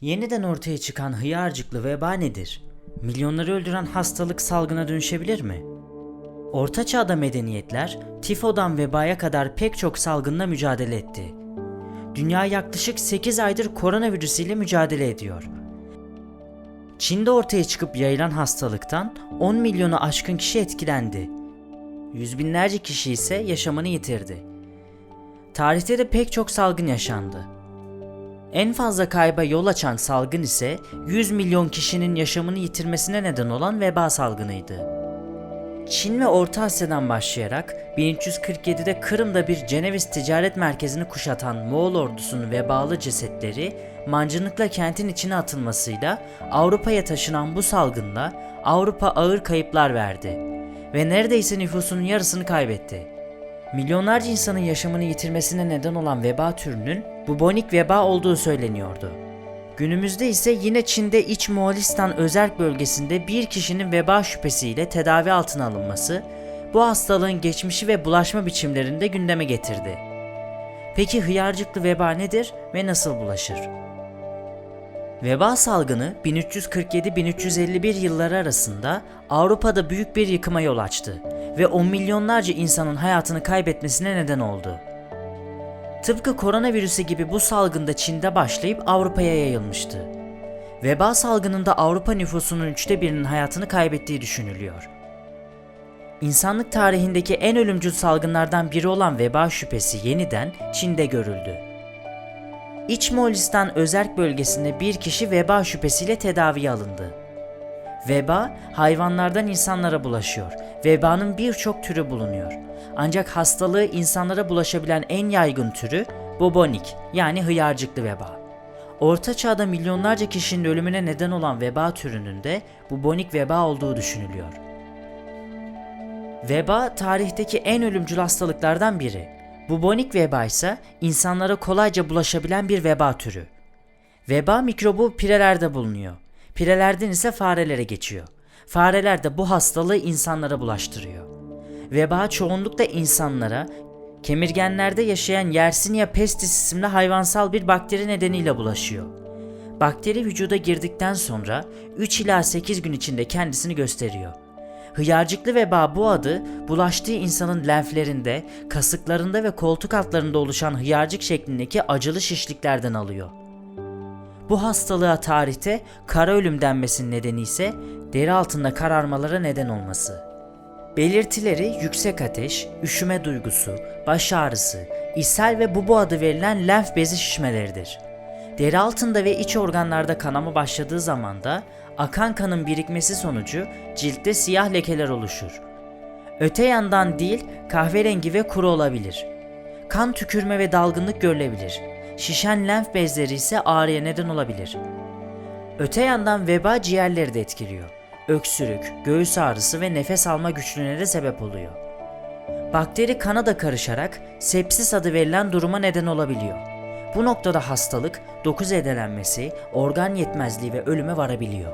Yeniden ortaya çıkan hıyarcıklı veba nedir? Milyonları öldüren hastalık salgına dönüşebilir mi? Orta çağda medeniyetler tifodan vebaya kadar pek çok salgınla mücadele etti. Dünya yaklaşık 8 aydır koronavirüsüyle mücadele ediyor. Çin'de ortaya çıkıp yayılan hastalıktan 10 milyonu aşkın kişi etkilendi. Yüz binlerce kişi ise yaşamını yitirdi. Tarihte de pek çok salgın yaşandı. En fazla kayba yol açan salgın ise 100 milyon kişinin yaşamını yitirmesine neden olan veba salgınıydı. Çin ve Orta Asya'dan başlayarak 1347'de Kırım'da bir Ceneviz ticaret merkezini kuşatan Moğol ordusunun vebalı cesetleri mancınıkla kentin içine atılmasıyla Avrupa'ya taşınan bu salgında Avrupa ağır kayıplar verdi ve neredeyse nüfusunun yarısını kaybetti. Milyonlarca insanın yaşamını yitirmesine neden olan veba türünün bubonik veba olduğu söyleniyordu. Günümüzde ise yine Çin'de İç Moğolistan özerk bölgesinde bir kişinin veba şüphesiyle tedavi altına alınması bu hastalığın geçmişi ve bulaşma biçimlerini de gündeme getirdi. Peki hıyarcıklı veba nedir ve nasıl bulaşır? Veba salgını 1347-1351 yılları arasında Avrupa'da büyük bir yıkıma yol açtı ve on milyonlarca insanın hayatını kaybetmesine neden oldu. Tıpkı koronavirüsü gibi bu salgında Çin'de başlayıp Avrupa'ya yayılmıştı. Veba salgınında Avrupa nüfusunun üçte birinin hayatını kaybettiği düşünülüyor. İnsanlık tarihindeki en ölümcül salgınlardan biri olan veba şüphesi yeniden Çin'de görüldü. İç Moğolistan özerk bölgesinde bir kişi veba şüphesiyle tedaviye alındı. Veba hayvanlardan insanlara bulaşıyor. Vebanın birçok türü bulunuyor. Ancak hastalığı insanlara bulaşabilen en yaygın türü bobonik yani hıyarcıklı veba. Orta çağda milyonlarca kişinin ölümüne neden olan veba türünün de bubonik veba olduğu düşünülüyor. Veba tarihteki en ölümcül hastalıklardan biri. Bubonik veba ise insanlara kolayca bulaşabilen bir veba türü. Veba mikrobu pirelerde bulunuyor. Pirelerden ise farelere geçiyor. Fareler de bu hastalığı insanlara bulaştırıyor. Veba çoğunlukla insanlara, kemirgenlerde yaşayan Yersinia pestis isimli hayvansal bir bakteri nedeniyle bulaşıyor. Bakteri vücuda girdikten sonra 3 ila 8 gün içinde kendisini gösteriyor. Hıyarcıklı veba bu adı bulaştığı insanın lenflerinde, kasıklarında ve koltuk altlarında oluşan hıyarcık şeklindeki acılı şişliklerden alıyor. Bu hastalığa tarihte kara ölüm denmesinin nedeni ise deri altında kararmalara neden olması. Belirtileri yüksek ateş, üşüme duygusu, baş ağrısı, ishal ve bubu adı verilen lenf bezi şişmeleridir. Deri altında ve iç organlarda kanama başladığı zaman da akan kanın birikmesi sonucu ciltte siyah lekeler oluşur. Öte yandan dil kahverengi ve kuru olabilir. Kan tükürme ve dalgınlık görülebilir. Şişen lenf bezleri ise ağrıya neden olabilir. Öte yandan veba ciğerleri de etkiliyor. Öksürük, göğüs ağrısı ve nefes alma güçlüğüne de sebep oluyor. Bakteri kana da karışarak sepsis adı verilen duruma neden olabiliyor. Bu noktada hastalık, doku zedelenmesi, organ yetmezliği ve ölüme varabiliyor.